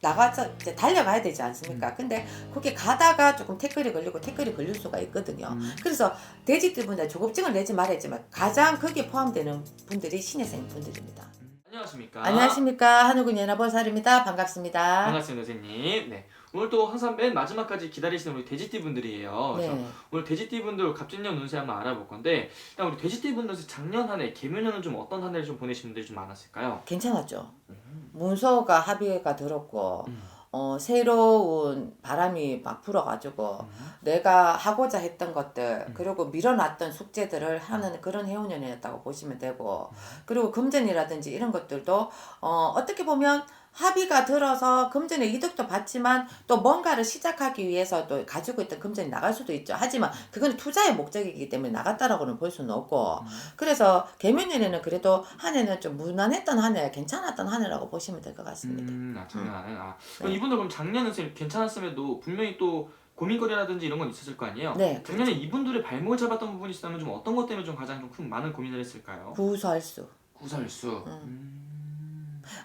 나가서 이제 달려가야 되지 않습니까? 근데 그게 가다가 조금 태클이 걸리고 태클이 걸릴 수가 있거든요. 음. 그래서 돼지들분들 조급증을 내지 말았지만 가장 거기에 포함되는 분들이 신혜생 분들입니다. 안녕하십니까? 안녕하십니까 한우군 연합원살입니다. 반갑습니다. 반갑습니다, 선생님. 네. 오늘 또 항상 맨 마지막까지 기다리시는 우리 돼지띠 분들이에요. 그래서 네. 오늘 돼지띠 분들 갑진년 운세 한번 알아볼 건데 일단 우리 돼지띠 분들 작년 한 해, 개묘년은 좀 어떤 한 해를 좀 보내신 분들이 좀 많았을까요? 괜찮았죠. 문서가 합의가 들었고 음. 어, 새로운 바람이 막 불어가지고 내가 하고자 했던 것들 음. 그리고 밀어놨던 숙제들을 하는 그런 해운년이었다고 보시면 되고 그리고 금전이라든지 이런 것들도 어, 어떻게 보면 합의가 들어서 금전에 이득도 받지만 또 뭔가를 시작하기 위해서 또 가지고 있던 금전이 나갈 수도 있죠. 하지만 그건 투자의 목적이기 때문에 나갔다라고는 볼 수는 없고 그래서 개묘년에는 그래도 한 해는 좀 무난했던 한 해, 괜찮았던 한 해라고 보시면 될 것 같습니다. 음, 아, 작년 한 해. 아. 네. 이분들 그럼 작년 운세 괜찮았음에도 분명히 또 고민거리라든지 이런 건 있었을 거 아니에요? 네, 작년에 이분들의 발목을 잡았던 부분이 있다면 좀 어떤 것 때문에 좀 가장 좀 큰 많은 고민을 했을까요? 구설수. 구설수. 음. 음.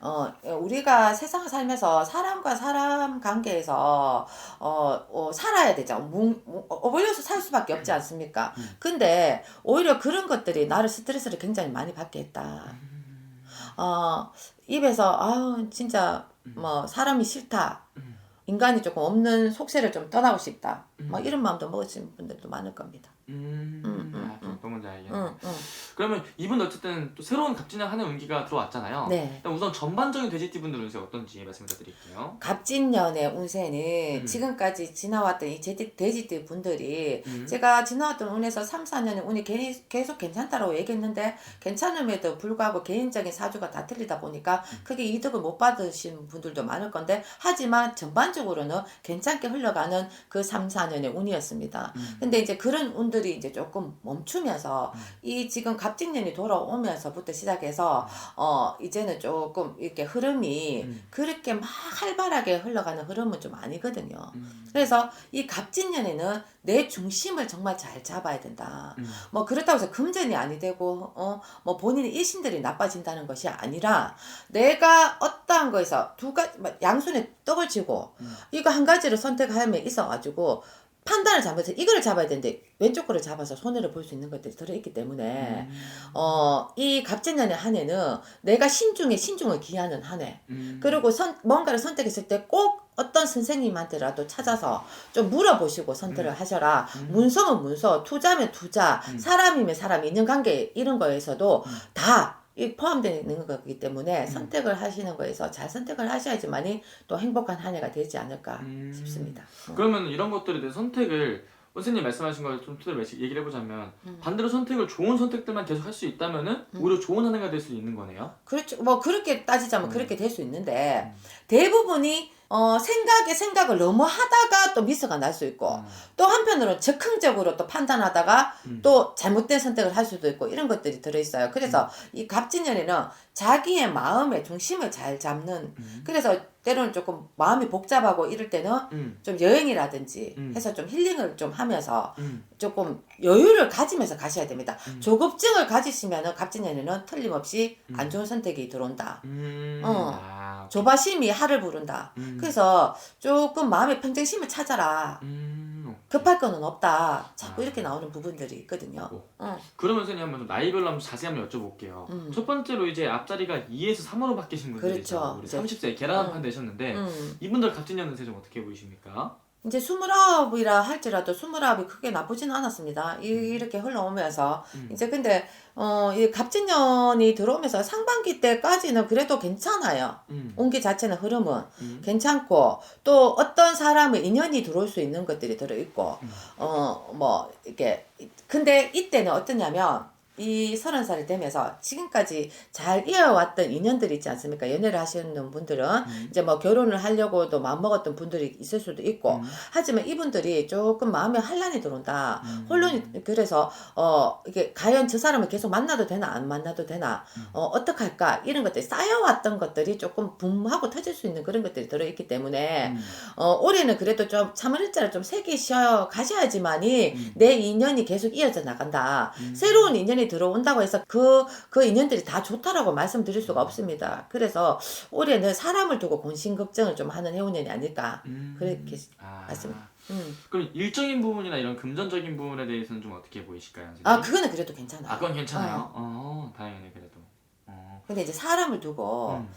어, 우리가 세상을 살면서 사람과 사람 관계에서 어, 어, 살아야 뭉- 어울려서 살 수밖에 없지 않습니까? 음. 근데 오히려 그런 것들이 나를 스트레스를 굉장히 많이 받게 했다. 음. 어, 입에서 아우 진짜 뭐 사람이 싫다. 음. 인간이 조금 없는 속세를 좀 떠나고 싶다. 음. 뭐 이런 마음도 먹으신 분들도 많을 겁니다. 음. 음, 음, 아, 좀 어떤 건지 알겠네. 응, 응. 그러면 이분 어쨌든 또 새로운 한해 운기가 들어왔잖아요. 네. 일단 우선 전반적인 돼지띠 분들 운세 어떤지 말씀을 드릴게요. 갑진년의 운세는 음. 지금까지 지나왔던 이 돼지- 돼지들 분들이 음. 제가 지나왔던 운에서 3, 4년은 운이 개- 계속 괜찮다라고 얘기했는데 괜찮음에도 불구하고 개인적인 사주가 다 틀리다 보니까 크게 이득을 못 받으신 분들도 많을 건데 하지만 전반적으로는 괜찮게 흘러가는 그 3, 4년의 운이었습니다. 음. 근데 이제 그런 운들 이 이제 조금 멈추면서 음. 이 지금 갑진년이 돌아오면서부터 시작해서 어 이제는 조금 이렇게 흐름이 음. 그렇게 막 활발하게 흘러가는 흐름은 좀 아니거든요. 음. 그래서 이 갑진년에는 내 중심을 정말 잘 잡아야 된다. 음. 뭐 그렇다고 해서 금전이 아니 되고 어 뭐 본인의 일신들이 나빠진다는 것이 아니라 내가 어떠한 거에서 두 가지 뭐 양손에 떡을 쥐고 음. 이거 한 가지를 선택하면 있어 가지고 판단을 잘못해서 이거를 잡아야 되는데 왼쪽 거를 잡아서 손해를 볼 수 있는 것들이 들어있기 때문에 음. 어이 갑진년의 한 해는 내가 신중에 신중을 기하는 한 해. 음. 그리고 선, 뭔가를 선택했을 때 꼭 어떤 선생님한테라도 찾아서 좀 물어보시고 선택을 음. 하셔라. 음. 문서면 문서, 투자면 투자, 음. 사람이면 사람, 인연관계 이런 거에서도 음. 다이 포함되는 거기 때문에 음. 선택을 하시는 거에서 잘 선택을 하셔야지만이 또 행복한 한 해가 되지 않을까 음. 싶습니다. 어. 그러면 이런 것들에 대해 선택을 선생님 말씀하신 걸좀 토대로 얘기를 해보자면 음. 반대로 선택을 좋은 선택들만 계속 할 수 있다면은 오히려 좋은 한 해가 될 수 있는 거네요. 그렇죠. 뭐 그렇게 따지자면 음. 그렇게 될 수 있는데 음. 대부분이 어, 생각에 생각을 너무 하다가 또 미스가 날 수 있고 음. 또 한편으로는 적극적으로 또 판단하다가 음. 또 잘못된 선택을 할 수도 있고 이런 것들이 들어있어요. 그래서 음. 이 갑진년에는 자기의 마음의 중심을 잘 잡는 음. 그래서 때로는 조금 마음이 복잡하고 이럴 때는 음. 좀 여행이라든지 음. 해서 좀 힐링을 좀 하면서 음. 조금 여유를 가지면서 가셔야 됩니다. 음. 조급증을 가지시면은 갑진년에는 틀림없이 음. 안 좋은 선택이 들어온다. 음. 어. 아. 조바심이 하를 부른다. 음. 그래서 조금 마음의 평정심을 찾아라. 음. 급할 거는 없다. 자꾸 아. 이렇게 나오는 부분들이 있거든요. 오. 응. 그러면 선생님 한번 좀 나이별로 한번 자세히 한번 여쭤볼게요. 음. 첫 번째로 이제 앞자리가 2에서 3으로 바뀌신 분들이죠. 그렇죠. 우리 이제- 30세 계란 음. 한판 되셨는데 음. 이분들 갑진년 운세 좀 어떻게 보이십니까? 이제 스물아홉이라 할지라도 스물아홉이 크게 나쁘지는 않았습니다. 이, 이렇게 흘러오면서 음. 이제 근데 어, 이 갑진년이 들어오면서 상반기 때까지는 그래도 괜찮아요. 음. 온기 자체는 흐름은 음. 괜찮고 또 어떤 사람의 인연이 들어올 수 있는 것들이 들어 있고 음. 어 뭐 이렇게 근데 이때는 어떠냐면 이 서른 살이 되면서 지금까지 잘 이어왔던 인연들이 있지 않습니까? 연애를 하시는 분들은 음. 이제 뭐 결혼을 하려고도 마음먹었던 분들이 있을 수도 있고 음. 하지만 이분들이 조금 마음에 혼란이 들어온다. 음. 혼란이 그래서 어 이게 과연 저 사람을 계속 만나도 되나 안 만나도 되나 음. 어 어떡할까 이런 것들이 쌓여왔던 것들이 조금 붐하고 터질 수 있는 그런 것들이 들어있기 때문에 음. 어 올해는 그래도 좀 참을 일자를 좀 쉬어 가셔야지만이 음. 내 인연이 계속 이어져 나간다. 음. 새로운 인연이 들어온다고 해서 그, 그 인연들이 다 좋다라고 말씀드릴 수가 없습니다. 그래서 올해는 사람을 두고 곤신급정을 좀 하는 해운년이 아닐까. 음. 그렇게 아, 맞습니다. 음. 그럼 일적인 부분이나 이런 금전적인 부분에 대해서는 좀 어떻게 보이실까요? 선생님? 아, 그거는 그래도 괜찮아요. 아, 그건 괜찮아요. 어, 다행이네 그래도. 어. 근데 이제 사람을 두고, 음.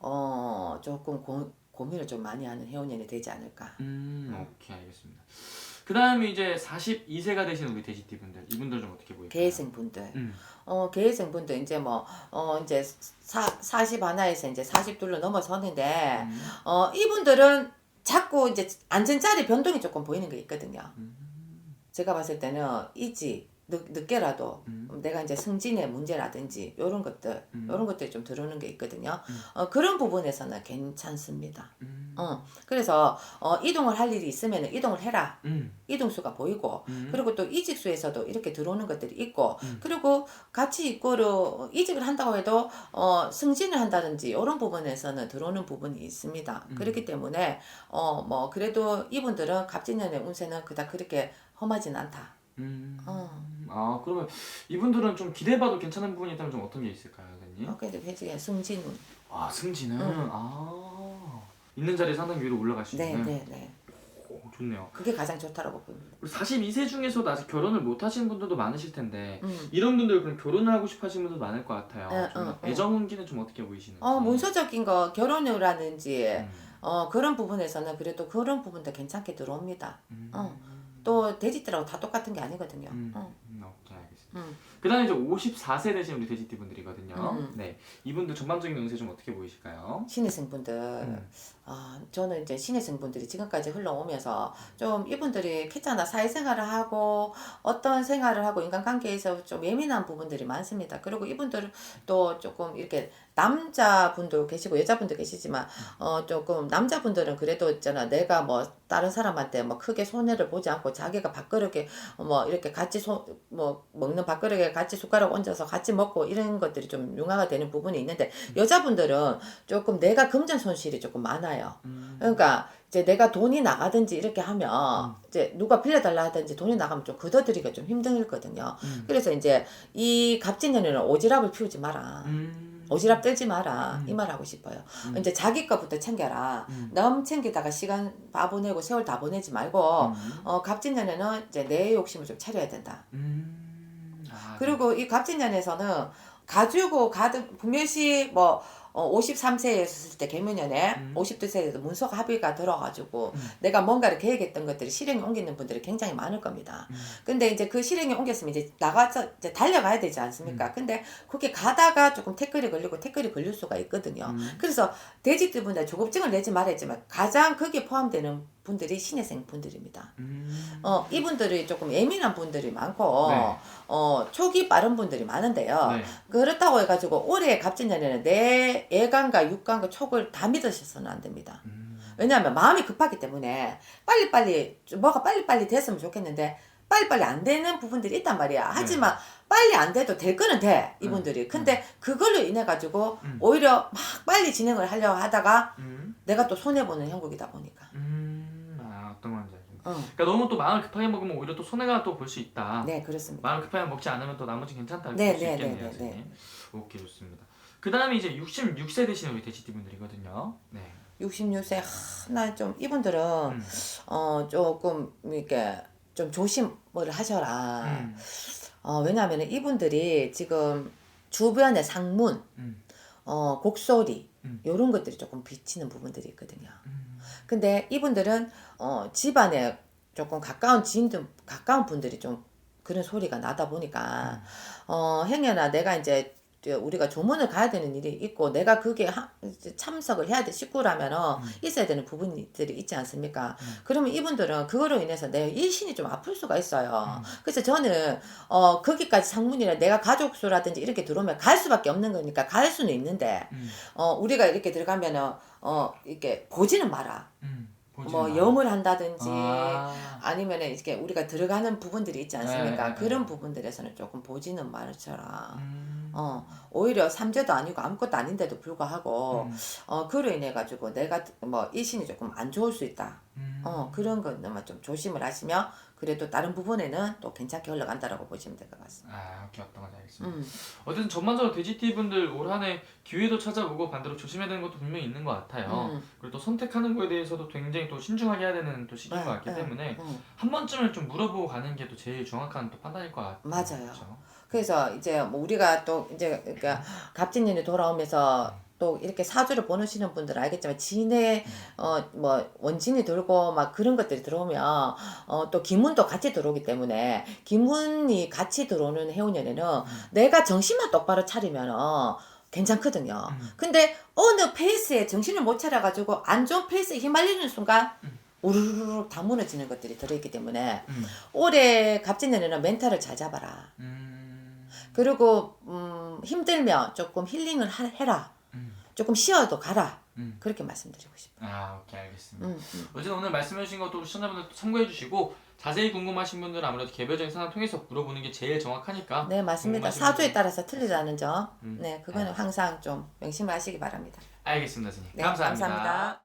어, 조금 고, 고민을 좀 많이 하는 해운년이 되지 않을까. 음, 오케이 알겠습니다. 그 다음에 이제 42세가 되신 우리 돼지띠 분들 이분들 좀 어떻게 보일까요? 계생분들. 음. 어, 계생분들 이제 뭐, 어, 이제 사, 40 하나에서 이제 40둘로 넘어서는데, 음. 어, 이분들은 자꾸 이제 앉은 자리 변동이 조금 보이는 게 있거든요. 음. 제가 봤을 때는 이지 늦, 늦게라도 음. 내가 이제 승진의 문제라든지 이런 것들 음. 이런 것들이 좀 들어오는 게 있거든요. 음. 어, 그런 부분에서는 괜찮습니다. 음. 어, 그래서 어, 이동을 할 일이 있으면 이동을 해라. 음. 이동수가 보이고 음. 그리고 또 이직수에서도 이렇게 들어오는 것들이 있고 음. 그리고 같이 이거로 이직을 한다고 해도 어, 승진을 한다든지 이런 부분에서는 들어오는 부분이 있습니다. 음. 그렇기 때문에 어, 뭐 그래도 이분들은 갑진년의 운세는 그닥 그렇게 험하진 않다. 음. 어. 아 그러면 이분들은 좀 기대해봐도 괜찮은 부분이 있다면 좀 어떤 게 있을까요, 선생님? 어, 근데 회직의 승진 운. 아 승진은 음. 아 있는 자리에 상당히 위로 올라갈 수 네, 있는. 네, 네. 오, 좋네요. 그게 가장 좋다라고 봅니다. 우리 42세 중에서도 아직 결혼을 못 하신 분들도 많으실 텐데 음. 이런 분들 그럼 결혼을 하고 싶어 하시는 분도 많을 것 같아요. 응, 좀 응, 응. 애정 운기는 좀 어떻게 보이시는지. 어, 문서적인 거 결혼이라든지 음. 어, 그런 부분에서는 그래도 그런 부분도 괜찮게 들어옵니다. 음. 어. 또 돼지들하고 다 똑같은 게 아니거든요. 음. 어. 음. 음. 그 다음에 이제 54세 되신 우리 돼지띠 분들이거든요. 음. 네, 이분들 전반적인 운세 좀 어떻게 보이실까요? 신입생분들, 음. 아, 저는 이제 신입생분들이 지금까지 흘러오면서 좀 이분들이 캐잖아 사회생활을 하고 어떤 생활을 하고 인간관계에서 좀 예민한 부분들이 많습니다. 그리고 이분들은 또 조금 이렇게 남자분도 계시고 여자분도 계시지만 어 조금 남자분들은 그래도 있잖아 내가 뭐 다른 사람한테 뭐 크게 손해를 보지 않고 자기가 밥그릇에 뭐 이렇게 같이 손뭐 먹는 밥그릇에 같이 숟가락 얹어서 같이 먹고 이런 것들이 좀 융화가 되는 부분이 있는데 여자분들은 조금 내가 금전 손실이 조금 많아요. 음. 그러니까 이제 내가 돈이 나가든지 이렇게 하면 이제 누가 빌려달라 하든지 돈이 나가면 좀 걷어들이기가 좀 힘들거든요. 음. 그래서 이제 이 갑진년에는 오지랖을 피우지 마라. 음. 오지랖 떨지 마라. 음. 이 말 하고 싶어요. 음. 이제 자기 거부터 챙겨라. 음. 너무 챙기다가 시간 다 보내고 세월 다 보내지 말고 음. 어 갑진년에는 이제 내 욕심을 좀 차려야 된다. 음. 아, 그리고 이 갑진년에서는 가지고 가득 분명시 뭐 어, 53세에 있을 때 개묘년에 음. 52세에도 문서가 합의가 들어가지고 음. 내가 뭔가를 계획했던 것들이 실행에 옮기는 분들이 굉장히 많을 겁니다. 음. 근데 이제 그 실행에 옮겼으면 이제 나가서 이제 달려가야 되지 않습니까? 음. 근데 거기 가다가 조금 태클이 걸리고 태클이 걸릴 수가 있거든요. 음. 그래서 돼지들분들 조급증을 내지 말았지만 가장 거기에 포함되는 분들이 신혜생 분들입니다. 음. 어, 이분들이 조금 예민한 분들이 많고, 네. 어, 촉이 빠른 분들이 많은데요. 네. 그렇다고 해가지고 올해 갑진년에는 내 예감과 육감과 촉을 다 믿으셔서는 안 됩니다. 음. 왜냐하면 마음이 급하기 때문에 빨리빨리, 좀 뭐가 빨리빨리 됐으면 좋겠는데, 빨리빨리 안 되는 부분들이 있단 말이야. 하지만 빨리 안 돼도 될 거는 돼, 이분들이. 근데 그걸로 인해가지고 음. 오히려 막 빨리 진행을 하려고 하다가 음. 내가 또 손해보는 형국이다 보니까. 음. 어. 그러니까 너무 또 마음을 급하게 먹으면 오히려 또 손해가 또 볼 수 있다. 네, 그렇습니다. 마음을 급하게 먹지 않으면 또 나머지 괜찮다 네, 볼수 네, 있겠네요, 네, 네, 선생님. 오케이 좋습니다. 그 다음에 이제 66세 되시는 우리 돼지띠 분들이거든요. 네. 66세 하나 좀 이분들은 음. 어 조금 이렇게 좀 조심을 하셔라. 음. 어 왜냐하면 이분들이 지금 주변의 상문, 음. 어 곡소리 음. 이런 것들이 조금 비치는 부분들이 있거든요. 음. 근데 이분들은 어 집안에 조금 가까운 지인들 가까운 분들이 좀 그런 소리가 나다 보니까 어 행여나 내가 이제 저 우리가 조문을 가야 되는 일이 있고 내가 그게 참석을 해야 돼 식구라면은 음. 있어야 되는 부분들이 있지 않습니까? 음. 그러면 이분들은 그거로 인해서 내 일신이 좀 아플 수가 있어요. 음. 그래서 저는 어 거기까지 상문이나 내가 가족 수라든지 이렇게 들어오면 갈 수밖에 없는 거니까 갈 수는 있는데 음. 어 우리가 이렇게 들어가면은 어 이렇게 보지는 마라. 음. 뭐 마. 염을 한다든지 아. 아니면은 이렇게 우리가 들어가는 부분들이 있지 않습니까? 네, 네, 그런 네. 부분들에서는 조금 보지는 말아쳐라. 음. 어, 오히려 삼재도 아니고 아무것도 아닌데도 불구하고 음. 어, 그로 인해 가지고 내가 뭐 일신이 조금 안 좋을 수 있다. 음. 어, 그런 거는 좀 조심을 하시면 그래도 다른 부분에는 또 괜찮게 흘러간다라고 보시면 될 것 같습니다. 아, 오케이 어떤 건지 알겠습니다. 음. 어쨌든 전반적으로 돼지띠 분들 올 한해 기회도 찾아보고 반대로 조심해야 되는 것도 분명히 있는 것 같아요. 음. 그리고 또 선택하는 거에 대해서도 굉장히 또 신중하게 해야 되는 또 시기인 것 같기 네, 때문에 음. 한 번쯤은 좀 물어보고 가는 게 또 제일 정확한 또 판단일 것 같아요. 맞아요. 그렇죠? 그래서 이제 뭐 우리가 또 이제 그러니까 갑진년이 돌아오면서 또 이렇게 사주를 보내시는 분들은 알겠지만 진의 어뭐 원진이 들고 막 그런 것들이 들어오면 어또 기문도 같이 들어오기 때문에 기문이 같이 들어오는 해운년에는 내가 정신만 똑바로 차리면은 괜찮거든요. 음. 근데 어느 페이스에 정신을 못 차려가지고 안 좋은 페이스에 휘말리는 순간 음. 우르르르 다 무너지는 것들이 들어있기 때문에 음. 올해 갑진년에는 멘탈을 잘 잡아라. 음. 그리고 음, 힘들면 조금 힐링을 하- 해라. 음. 조금 쉬어도 가라. 음. 그렇게 말씀드리고 싶어요. 아, 오케이 알겠습니다. 음, 음. 어쨌든 오늘 말씀해주신 것도 시청자분들 또 참고해 주시고 자세히 궁금하신 분들은 아무래도 개별적인 상황 통해서 물어보는 게 제일 정확하니까 네, 맞습니다. 사주에 분들- 따라서 틀리다는 점. 음. 네, 그거는 아. 항상 좀 명심을 하시기 바랍니다. 알겠습니다, 선생님. 네, 감사합니다. 감사합니다.